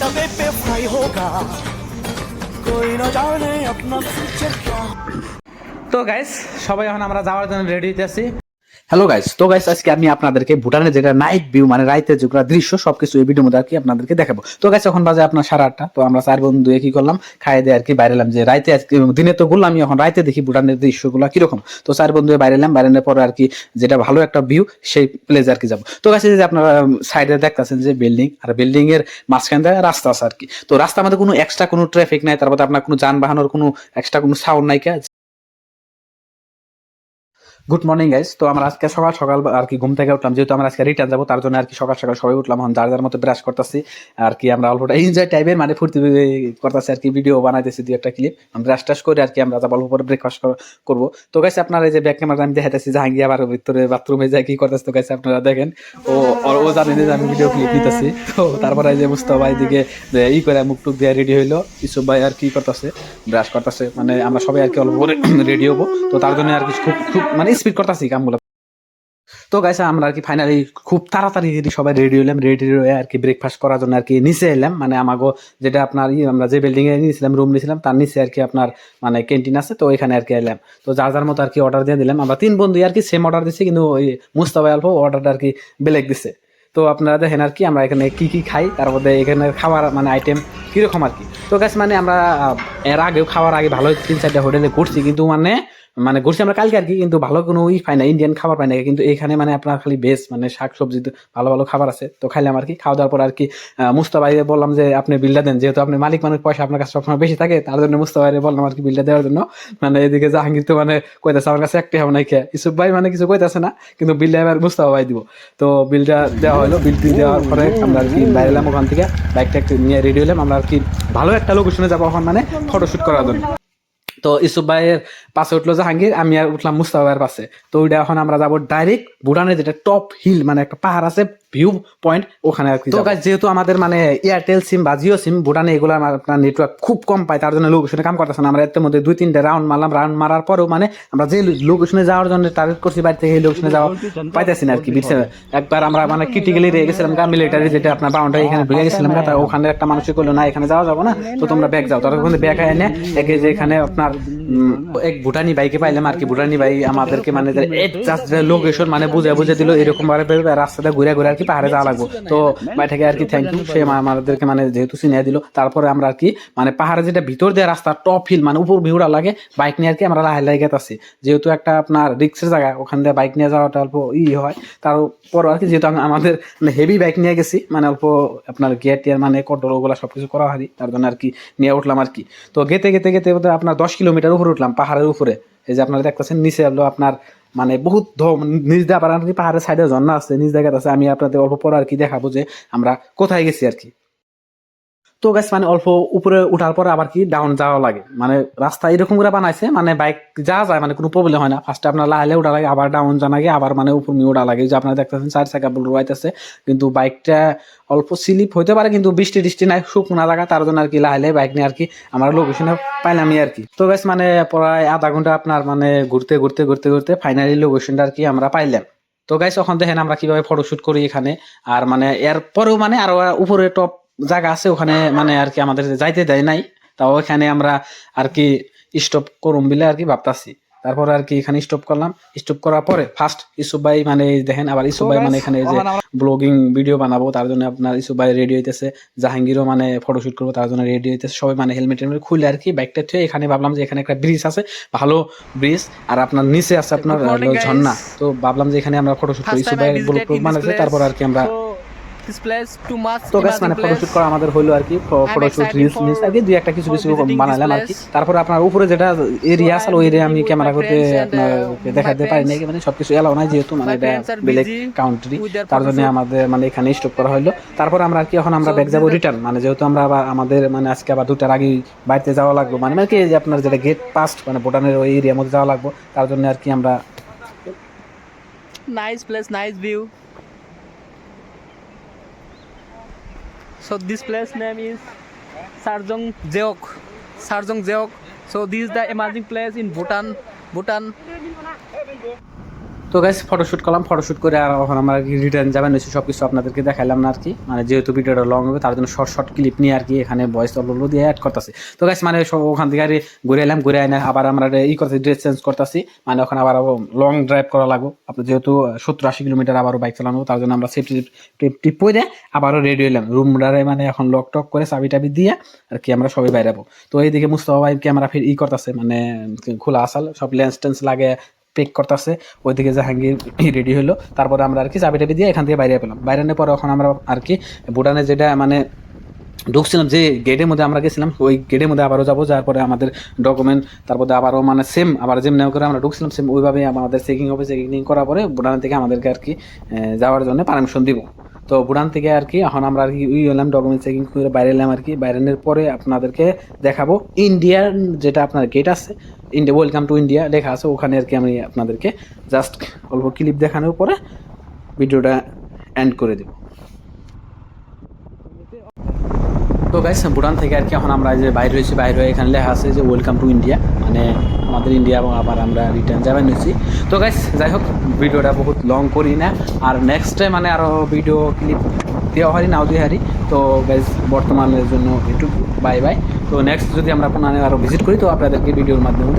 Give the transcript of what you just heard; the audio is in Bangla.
तवे पे फ्राई होगा कोई न जाने अपना फ्यूचर क्या তো গাইস সবাই এখন আমরা যাওয়ার জন্য রেডি হইতে আছি হ্যালো গাইস তো গাইস আজকে আমি আপনাদেরকে ভুটানের যেটা নাইট ভিউ মানে রাইতের যেগুলো দৃশ্য, সবকিছু এই ভিডিওর মধ্যে আর কি আপনাদেরকে দেখাবো। তো গাইস এখন বাজে আপনার সাড়ে আটটা। তো, আমরা চার বন্ধু কি করলাম খাইয়ে দিয়ে আর কি বাইরে এলাম। যে রাইতে আজকে দিনে তো ঘুরলাম, আমি এখন রাইতে দেখি ভুটানের দৃশ্যগুলো কীরকম। তো, চার বন্ধু বাইরে এলাম, বাইরে পরে আর কি যেটা ভালো একটা ভিউ সেই প্লেসে আর কি যাব। তো গাইস যে আপনারা সাইডে দেখতেছেন যে বিল্ডিং আর বিল্ডিং এর মাঝখান দিয়ে রাস্তা আছে আর কি। তো, রাস্তার মধ্যে কোনো এক্সট্রা কোনো ট্রাফিক নাই, তারপর আপনার কোনো যানবাহনের কোনো এক্সট্রা কোনো সাউন্ড নাই গুড মর্নিং গাইস তো আমরা আজকে সকাল সকাল আর কি ঘুম থেকে উঠলাম। যেহেতু আমরা আজকে রিটার্ন যাব, তার জন্য আর কি সকাল সকাল সবাই উঠলাম। এখন যার যার মতো ব্রাশ করতেছি, আর কি আমরা অল্পটা এনজয় টাইপের মানে ফুর্তি করতেছি আর কি ভিডিও বানাইতেছি দুই একটা ক্লিপ ব্রাশ টাশ করে আর কি আমরা যাব অল্প পরে ব্রেকফাস্ট করব। তো গাইস আপনারা এই যে ব্যাক ক্যামেরা আমি দেখাতেছি জাহাঙ্গীর আবার ভিতরে বাথরুমে যায়, কি করতেছে তো গাইস আপনারা দেখেন। ও, ও- জানেন যে আমি ভিডিও ক্লিপ নিতেছি তো তারপরে এই যে মুস্তফা এদিকে যে ই করে মুখ টুক দিয়ে রেডি হইল ইসুফ ভাই আর কি করতেছে ব্রাশ করতেছে। মানে আমরা সবাই আর কি অল্প করে রেডি হব। তো তার জন্য আর কি খুব খুব মানে স্পিড করতেছি, কামগুলো। তো গাইছে আমরা আর কি ফাইনালি খুব তাড়াতাড়ি সবাই রেডি হলাম রেডি হয়ে আর কি ব্রেকফাস্ট করার জন্য আর কি নিচে এলাম। মানে আমাগো যেটা আপনার আমরা যে বিল্ডিং এ নিয়েছিলাম রুম নিয়েছিলাম, তার নিচে আর কি আপনার মানে ক্যান্টিন আছে, তো ওইখানে আর কি এলাম। তো যার যার মতো আর কি অর্ডার দিয়ে দিলাম। আমরা তিন বন্ধু আর কি সেম অর্ডার দিচ্ছি কিন্তু ওই মুস্তাফা অল্প অর্ডারটা আর কি বেলেগ দিছে। তো আপনারা দেখেন আর কি আমরা এখানে কি কি খাই, তার মধ্যে এখানে খাবার মানে আইটেম কীরকম আর কি তো গাছ মানে আমরা এর আগেও খাওয়ার আগে ভালো তিন চারটা হোটেলে ঘুরছি, কিন্তু মানে মানে ঘুরছি আমরা কালকে আর কি কিন্তু ভালো কোনো ই পাই না ইন্ডিয়ান খাবার পাই না, কিন্তু এখানে মানে আপনার খালি বেশ মানে শাক সবজি ভালো ভালো খাবার আছে। তো খাইলাম আর কি খাওয়া দাওয়ার পর আর কি মুস্তাবাইরে বললাম যে, আপনি বিলটা দেন, যেহেতু আপনি মালিক, মানুষ, পয়সা আপনার কাছে সবসময় বেশি থাকে, তার জন্য মুস্তাবাইরে বললাম আর কি বিলটা দেওয়ার জন্য। মানে এদিকে জাহাঙ্গীর তো মানে কইতাছে, আমার কাছে একটি হবে না খেয়ে ইসুফ ভাই মানে কিছু কইতাছে না, কিন্তু বিলটা এবার মুস্তাফা ভাই দিব। তো বিলটা দেওয়া হলো বিলটি দেওয়ার পরে আমরা আর কি বাইরে এলাম ওখান থেকে বাইকটা একটু নিয়ে রেডি হলাম আমরা আর কি ভালো একটা লোকেশনে যাব ওখান মানে ফটোশুট করার জন্য। তো ইসুফ ভাইয়ের পাশে উঠল জাহাঙ্গীর আমি আর উঠলাম মুস্তাফা ভাইয়ের পাশে। তো ওইটা এখন আমরা যাব ডাইরেক্ট ভুটানের যেটা টপ হিল মানে একটা পাহাড় আছে ভিউ পয়েন্ট ওখানে আর কি তো যেহেতু আমাদের মানে এয়ারটেল সিম বা জিও সিম ভুটানে এগুলো আপনার নেটওয়ার্ক খুব কম পায় তার জন্য লোকেশনে কাম করতেছে না। আমরা এর মধ্যে দুই তিনটা রাউন্ড মারলাম। রাউন্ড মারার পরেও মানে আমরা যে লোকেশনে যাওয়ার জন্য টার্গেট করছি বাড়ি থেকে এই লোকেশনে যাওয়া পাইতেছি না আর কি বিটসে একবার আমরা মানে ক্রিটিক্যালি রয়ে গেছিলাম মিলিটারি যেটা আপনার বাউন্ডারি এখানে ঢুকে গেছিলাম তা ওখানে একটা মানুষ করল না এখানে যাওয়া যাব না তো তোমরা ব্যাগ যাও। তারা ওখানে ব্যাগ এনে একে যে এখানে আপনার এক ভুটানি বাইকে পাইলাম আর কি। ভুটানি ভাই আমাদেরকে মানে লোকেশন মানে বুঝে বুঝে দিল এরকম ভাবে ভাবে রাস্তাটা ঘুরে ঘুরে আর কি পাহাড়ে যাওয়া লাগবো। তো ভাইটাকে আর কি থ্যাংক ইউ সে আমাদেরকে মানে যেহেতু চিনিয়ে দিল তারপরে আমরা আর কি মানে পাহাড়ে যেটা ভিতর দিয়ে রাস্তা টপ হিল মানে উপর ভিউটা লাগে বাইক নিয়ে আর কি আমরা লাহে লাহে গেতাছি যেহেতু একটা আপনার রিক্সের জায়গা ওখান দিয়ে বাইক নিয়ে যাওয়াটা অল্প ই হয়। তারপর আর কি যেহেতু আম- আমাদের হেভি বাইক নিয়ে গেছি মানে অল্প আপনার গিয়ার টিয়ার মানে কন্ট্রোল ওগুলা সবকিছু করা হয় তার জন্য আর কি নিয়ে উঠলাম আর কি। তো গেতে গেতে গেতে আপনার দশ কিলোমিটার উপরে উঠলাম পাহাড়ের উপরে। এই যে আপনারা দেখতেছেন নিচে হলো আপনার মানে বহুত আবার আর পাহাড়ের সাইডে ঝর্ণা আছে, নিজ জায়গাতে আছে, আমি আপনাদের অল্প পর আর কি দেখাবো যে আমরা কোথায় গেছি আর কি। তো গাছ মানে অল্প উপরে উঠার পরে আবার কি ডাউন যাওয়া লাগে। মানে রাস্তা এরকম করে বানাইছে মানে বাইক যাওয়া যায় মানে কোনো প্রবলেম হয় না। ফার্স্টে আপনার লাহালে উঠা লাগে আবার ডাউন যা লাগে আবার মানে উপর নিয়ে উঠা লাগে। যে আপনারা দেখতেছেন, চার চাকা বল রয়েছে কিন্তু বাইকটা অল্প স্লিপ হইতে পারে, কিন্তু বৃষ্টি টিষ্টি নাই, শুকনো জায়গা, তার জন্য আর কি লাহালে বাইক নিয়ে আর কি আমার লোকেশনে পাইলামই আর কি। তো গাছ মানে প্রায় আধা ঘণ্টা আপনার মানে ঘুরতে ঘুরতে ঘুরতে ঘুরতে ফাইনালি লোকেশনটা আর কি আমরা পাইলাম। তো গাইস ওখান দেখেন আমরা কীভাবে ফটোশুট করি এখানে। আর মানে এর পরেও মানে আরও উপরে টপ জায়গা আছে ওখানে মানে আর কি আমাদের যাইতে দেয় নাই। তাও ওখানে আমরা আর কি স্টপ করুম বলে আর কি ভাবতাছি। তারপরে আর কি এখানে স্টপ করলাম। স্টপ করার পরে ফার্স্ট ইসুফ ভাই মানে দেখেন আবার ইসুফ ভাই মানে এখানে যে ব্লগিং ভিডিও বানাবো তার জন্য আপনার ইসুফ ভাই রেডি হইতেছে। জাহাঙ্গীরও মানে ফটোশুট করব তার জন্য রেডি হইতেছে। সবাই মানে হেলমেট টেলমেট খুলে আর কি বাইকটা থুয়ে এখানে ভাবলাম যে এখানে একটা ব্রিজ আছে ভালো ব্রিজ আর আপনার নিচে আছে আপনার. ঝর্ণা। তো ভাবলাম যে এখানে আমরা ফটোশুট করি। ইসুফ ভাই ব্লগ in বানাইছে তারপর আর কি আমরা তো গাছ মানে ফটোশুট করা আমাদের হইল আর কি ফটোশুট রিলস for- মিলস আর কি দুই একটা কিছু কিছু বানালাম আর কি. তারপরে আপনার উপরে যেটা এরিয়া আছে ওই এরিয়া আমি ক্যামেরা করতে আপনার uh, দেখাতে পারি মানে সবকিছু এলাও নাই যেহেতু মানে এটা busy কাউন্ট্রি তার জন্য আমাদের মানে এখানে স্টপ করা হলো তারপর আমরা আর কি এখন আমরা ব্যাগ যাব রিটার্ন মানে যেহেতু আমরা আবার আমাদের মানে আজকে আবার দুটার আগে বাড়িতে যাওয়া লাগবে। মানে মানে কি আপনার যেটা গেট পাস্ট মানে ভুটানের ওই এরিয়ার মধ্যে যাওয়া লাগবে তার জন্য আর কি আমরা Nice place, nice view. So this place name is Sarjong Jeok. Sarjong Jeok. So this is the amazing place in Bhutan. Bhutan. তো গাইস ফটোশ্যুট করলাম ফটোশ্যুট করে আর এখন আমরা রিটার্ন যাবেন, হয়েছি সব কিছু আপনাদেরকে দেখাইলাম না আর কি। মানে যেহেতু ভিডিওটা লং হবে, তার জন্য শর্ট শর্ট ক্লিপ নিয়ে আর কি এখানে ভয়েস অল্প দিয়ে অ্যাড করতেছি। তো গাইস মানে ওখান থেকে ঘুরে এলাম, ঘুরে আইনা আবার আমরা ই করতেছি ড্রেস চেঞ্জ করতেছি। মানে ওখানে আবার লং ড্রাইভ করা লাগবো। আপনার যেহেতু সত্তর আশি কিলোমিটার আবারও বাইক চালানো, তার জন্য আমরা সেফটি টিপ পরে আবারও রেডি হলাম রুমটারে মানে এখন লক টক করে চাবি টাবি দিয়ে আর কি আমরা সবাই বাইরাবো তো এইদিকে মুস্তফা ভাই ক্যামেরা ফির ই করতেছে মানে খোলা আসাল, সব লেন্স টেন্স লাগে পেক করতেছে, ওইদিকে জাহাঙ্গীর রেডি হলো তারপরে আমরা আর কি চাবি টাবি দিয়ে এখান থেকে বাইরে পেলাম। বাইরে পরে এখন আমরা আর কি ভুটানে যেটা মানে ঢুকছিলাম যে গেটের মধ্যে আমরা গেছিলাম, ওই গেটের মধ্যে আবারও যাব যার পরে আমাদের ডকুমেন্ট তারপরে আবারও মানে সেম আবার যেমনি করে আমরা ঢুকছিলাম সেম ওইভাবে আমাদের চেকিং হবে চেকিং করার পরে ভুটানের থেকে আমাদেরকে আর কি যাওয়ার জন্য পারমিশন দিব। তো ভুটান থেকে আর কি, এখন আমরা আর কি ইউ হলাম ডকুমেন্ট চেকিং করে বাইরে এলাম আর কি। বাইরের পরে আপনাদেরকে দেখাবো ইন্ডিয়ার যেটা আপনার গেট আছে ইন্ডিয়া ওয়েলকাম টু ইন্ডিয়া লেখা আছে, ওখানে আর কি আমি আপনাদেরকে জাস্ট অল্প ক্লিপ দেখানোর পরে ভিডিওটা এন্ড করে দেবো। তো গাইস ভুটান থেকে আর কি এখন আমরা যে বাইরে হয়েছি, বাইরে হয়ে এখানে লেখা আছে যে ওয়েলকাম টু ইন্ডিয়া মানে আমাদের ইন্ডিয়া এবং আবার আমরা রিটার্ন যাবেন হয়েছি। তো গাইস যাই হোক, ভিডিওটা বহুত লং করি না। আর নেক্সট টাইম মানে আরও ভিডিও ক্লিপ দেওয়া হারি নাও দিয়ে হারি। তো গাইস বর্তমানের জন্য একটু বাই বাই তো নেক্সট যদি আমরা কোনো আরও ভিজিট করি, তো আপনাদেরকে ভিডিওর মাধ্যমে